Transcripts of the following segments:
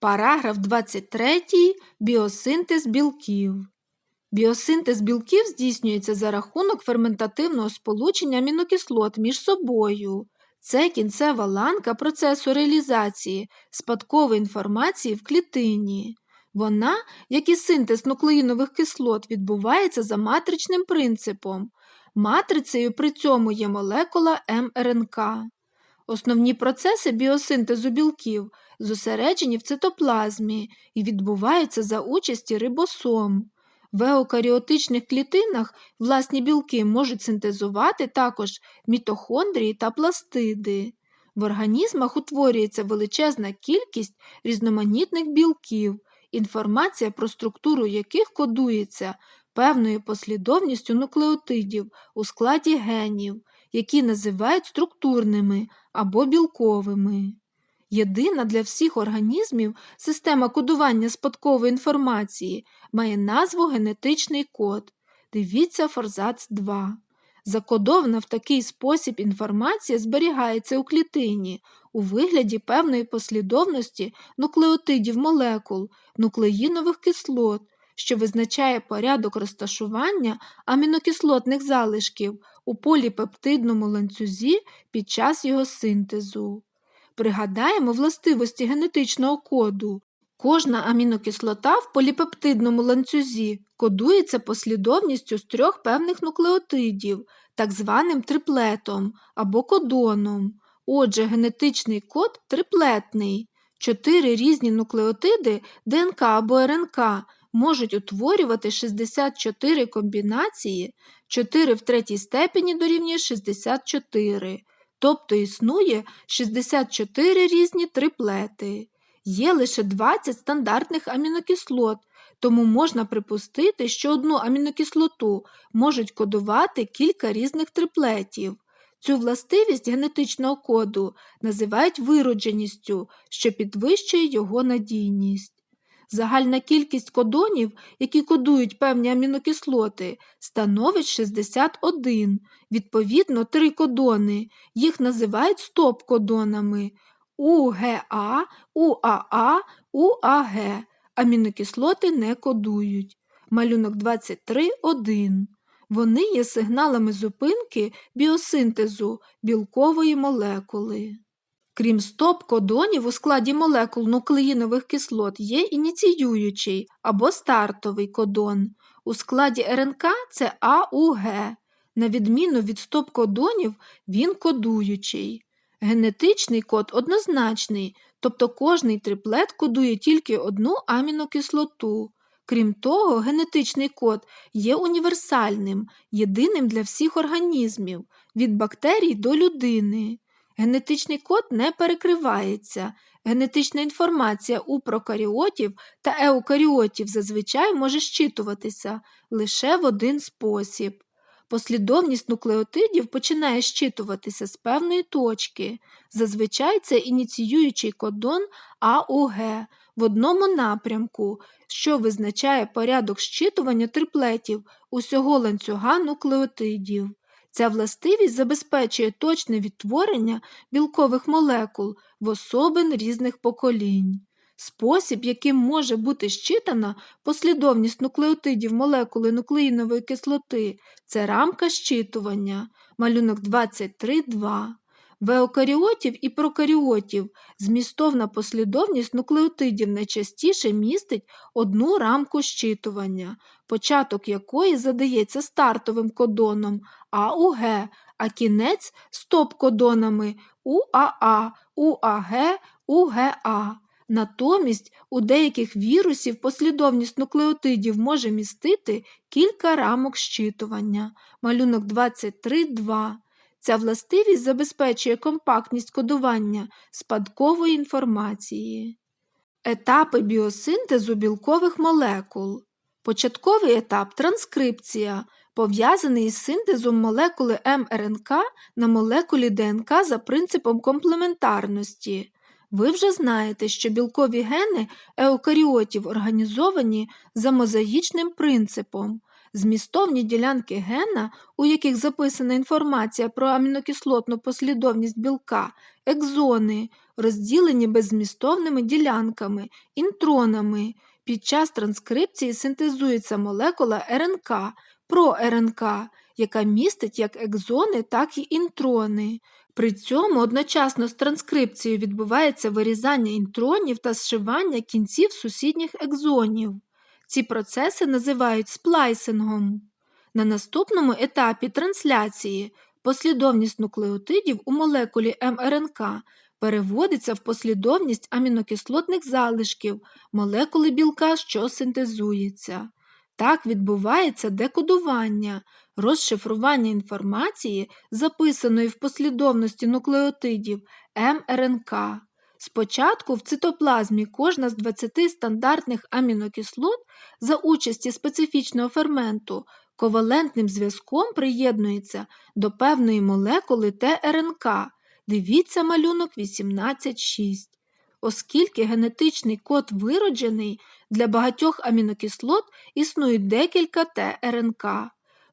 Параграф 23. Біосинтез білків. Біосинтез білків здійснюється за рахунок ферментативного сполучення амінокислот між собою. Це кінцева ланка процесу реалізації спадкової інформації в клітині. Вона, як і синтез нуклеїнових кислот, відбувається за матричним принципом. Матрицею при цьому є молекула МРНК. Основні процеси біосинтезу білків зосереджені в цитоплазмі і відбуваються за участі рибосом. В еукаріотичних клітинах власні білки можуть синтезувати також мітохондрії та пластиди. В організмах утворюється величезна кількість різноманітних білків, інформація про структуру яких кодується певною послідовністю нуклеотидів у складі генів, які називають структурними або білковими. Єдина для всіх організмів система кодування спадкової інформації має назву генетичний код. Дивіться форзац 2. Закодована в такий спосіб інформація зберігається у клітині у вигляді певної послідовності нуклеотидів молекул, нуклеїнових кислот, що визначає порядок розташування амінокислотних залишків у поліпептидному ланцюзі під час його синтезу. Пригадаємо властивості генетичного коду. Кожна амінокислота в поліпептидному ланцюзі кодується послідовністю з трьох певних нуклеотидів, так званим триплетом або кодоном. Отже, генетичний код триплетний. Чотири різні нуклеотиди ДНК або РНК можуть утворювати 64 комбінації, 4 в третій степені дорівнює 64, тобто існує 64 різні триплети. Є лише 20 стандартних амінокислот, тому можна припустити, що одну амінокислоту можуть кодувати кілька різних триплетів. Цю властивість генетичного коду називають виродженістю, що підвищує його надійність. Загальна кількість кодонів, які кодують певні амінокислоти, становить 61. Відповідно, три кодони. Їх називають стоп-кодонами УГА, УАА, УАГ. Амінокислоти не кодують. Малюнок 23.1. Вони є сигналами зупинки біосинтезу білкової молекули. Крім стоп-кодонів у складі молекул нуклеїнових кислот є ініціюючий або стартовий кодон. У складі РНК це АУГ. На відміну від стоп-кодонів, він кодуючий. Генетичний код однозначний, тобто кожний триплет кодує тільки одну амінокислоту. Крім того, генетичний код є універсальним, єдиним для всіх організмів від бактерій до людини. Генетичний код не перекривається. Генетична інформація у прокаріотів та еукаріотів зазвичай може щитуватися лише в один спосіб. Послідовність нуклеотидів починає щитуватися з певної точки. Зазвичай це ініціюючий кодон АУГ в одному напрямку, що визначає порядок щитування триплетів усього ланцюга нуклеотидів. Ця властивість забезпечує точне відтворення білкових молекул в особин різних поколінь. Спосіб, яким може бути щитана послідовність нуклеотидів молекули нуклеїнової кислоти, це рамка щитування, малюнок 23.2. В еукаріотів і прокаріотів змістовна послідовність нуклеотидів найчастіше містить одну рамку щитування, початок якої задається стартовим кодоном АУГ, а кінець стоп-кодонами УАА, УАГ, УГА. Натомість у деяких вірусів послідовність нуклеотидів може містити кілька рамок щитування, малюнок 23.2. Ця властивість забезпечує компактність кодування спадкової інформації. Етапи біосинтезу білкових молекул. Початковий етап транскрипція, пов'язаний із синтезом молекули МРНК на молекулі ДНК за принципом комплементарності. Ви вже знаєте, що білкові гени еукаріотів організовані за мозаїчним принципом. Змістовні ділянки гена, у яких записана інформація про амінокислотну послідовність білка, екзони, розділені беззмістовними ділянками, інтронами. Під час транскрипції синтезується молекула РНК, проРНК, яка містить як екзони, так і інтрони. При цьому одночасно з транскрипцією відбувається вирізання інтронів та зшивання кінців сусідніх екзонів. Ці процеси називають сплайсингом. На наступному етапі трансляції послідовність нуклеотидів у молекулі МРНК переводиться в послідовність амінокислотних залишків молекули білка, що синтезується. Так відбувається декодування, розшифрування інформації, записаної в послідовності нуклеотидів МРНК. Спочатку в цитоплазмі кожна з 20 стандартних амінокислот за участі специфічного ферменту ковалентним зв'язком приєднується до певної молекули ТРНК. Дивіться малюнок 18.6. Оскільки генетичний код вироджений, для багатьох амінокислот існують декілька ТРНК.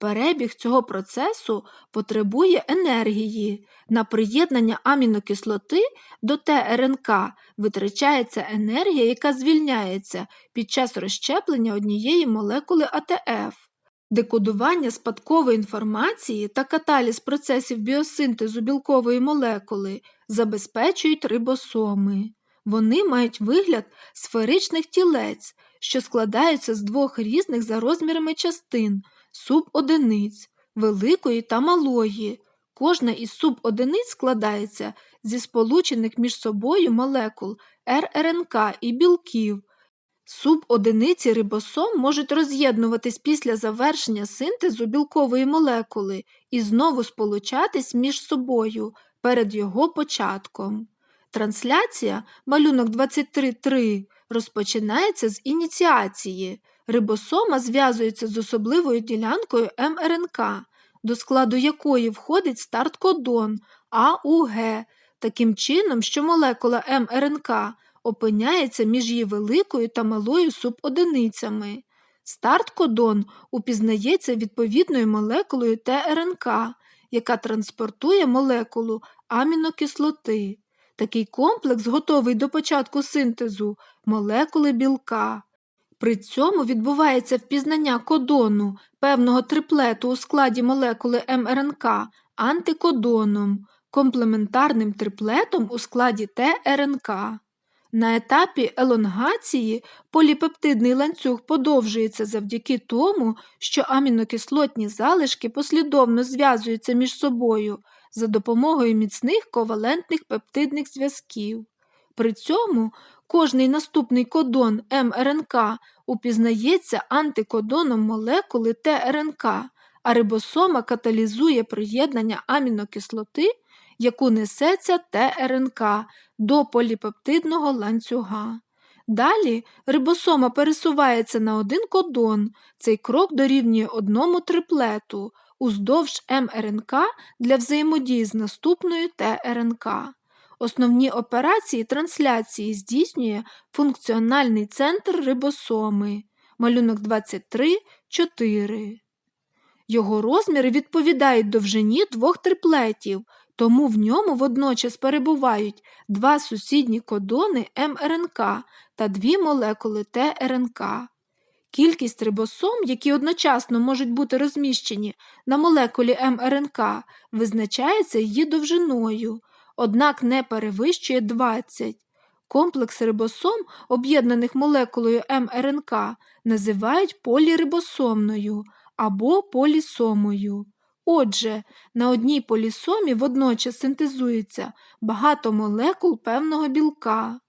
Перебіг цього процесу потребує енергії. На приєднання амінокислоти до ТРНК витрачається енергія, яка звільняється під час розщеплення однієї молекули АТФ. Декодування спадкової інформації та каталіз процесів біосинтезу білкової молекули забезпечують рибосоми. Вони мають вигляд сферичних тілець, що складаються з двох різних за розмірами частин субодиниць, великої та малої. Кожна із субодиниць складається зі сполучених між собою молекул РРНК і білків. Субодиниці рибосом можуть роз'єднуватись після завершення синтезу білкової молекули і знову сполучатись між собою перед його початком. Трансляція малюнок 23.3 розпочинається з ініціації. Рибосома зв'язується з особливою ділянкою МРНК, до складу якої входить старт-кодон АУГ, таким чином, що молекула МРНК опиняється між її великою та малою субодиницями. Старт-кодон упізнається відповідною молекулою ТРНК, яка транспортує молекулу амінокислоти. Такий комплекс готовий до початку синтезу молекули білка. При цьому відбувається впізнання кодону певного триплету у складі молекули МРНК антикодоном, комплементарним триплетом у складі ТРНК. На етапі елонгації поліпептидний ланцюг подовжується завдяки тому, що амінокислотні залишки послідовно зв'язуються між собою за допомогою міцних ковалентних пептидних зв'язків. При цьому кожний наступний кодон МРНК упізнається антикодоном молекули ТРНК, а рибосома каталізує приєднання амінокислоти, яку несеться ТРНК до поліпептидного ланцюга. Далі рибосома пересувається на один кодон, цей крок дорівнює одному триплету уздовж МРНК для взаємодії з наступною ТРНК. Основні операції трансляції здійснює функціональний центр рибосоми, малюнок 23,4. Його розміри відповідають довжині двох триплетів, тому в ньому водночас перебувають два сусідні кодони МРНК та дві молекули ТРНК. Кількість рибосом, які одночасно можуть бути розміщені на молекулі МРНК, визначається її довжиною, однак не перевищує 20. Комплекс рибосом, об'єднаних молекулою МРНК, називають полірибосомною або полісомою. Отже, на одній полісомі водночас синтезується багато молекул певного білка.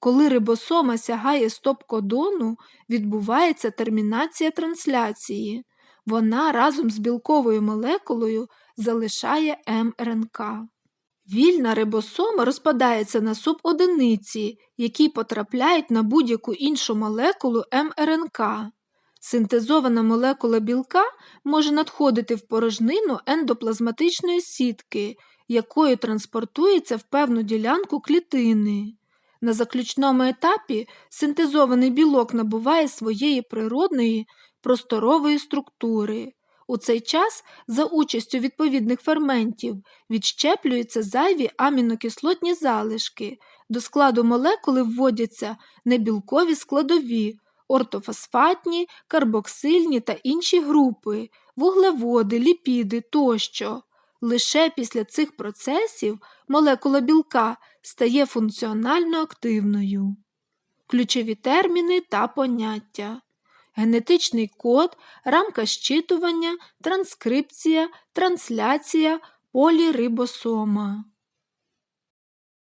Коли рибосома сягає стоп-кодону, відбувається термінація трансляції. Вона разом з білковою молекулою залишає МРНК. Вільна рибосома розпадається на субодиниці, які потрапляють на будь-яку іншу молекулу МРНК. Синтезована молекула білка може надходити в порожнину ендоплазматичної сітки, якою транспортується в певну ділянку клітини. На заключному етапі синтезований білок набуває своєї природної просторової структури. У цей час за участю відповідних ферментів відщеплюються зайві амінокислотні залишки. До складу молекули вводяться небілкові складові, ортофосфатні, карбоксильні та інші групи, вуглеводи, ліпіди тощо. Лише після цих процесів молекула білка стає функціонально активною. Ключові терміни та поняття. Генетичний код, рамка щитування, транскрипція, трансляція, полірибосома.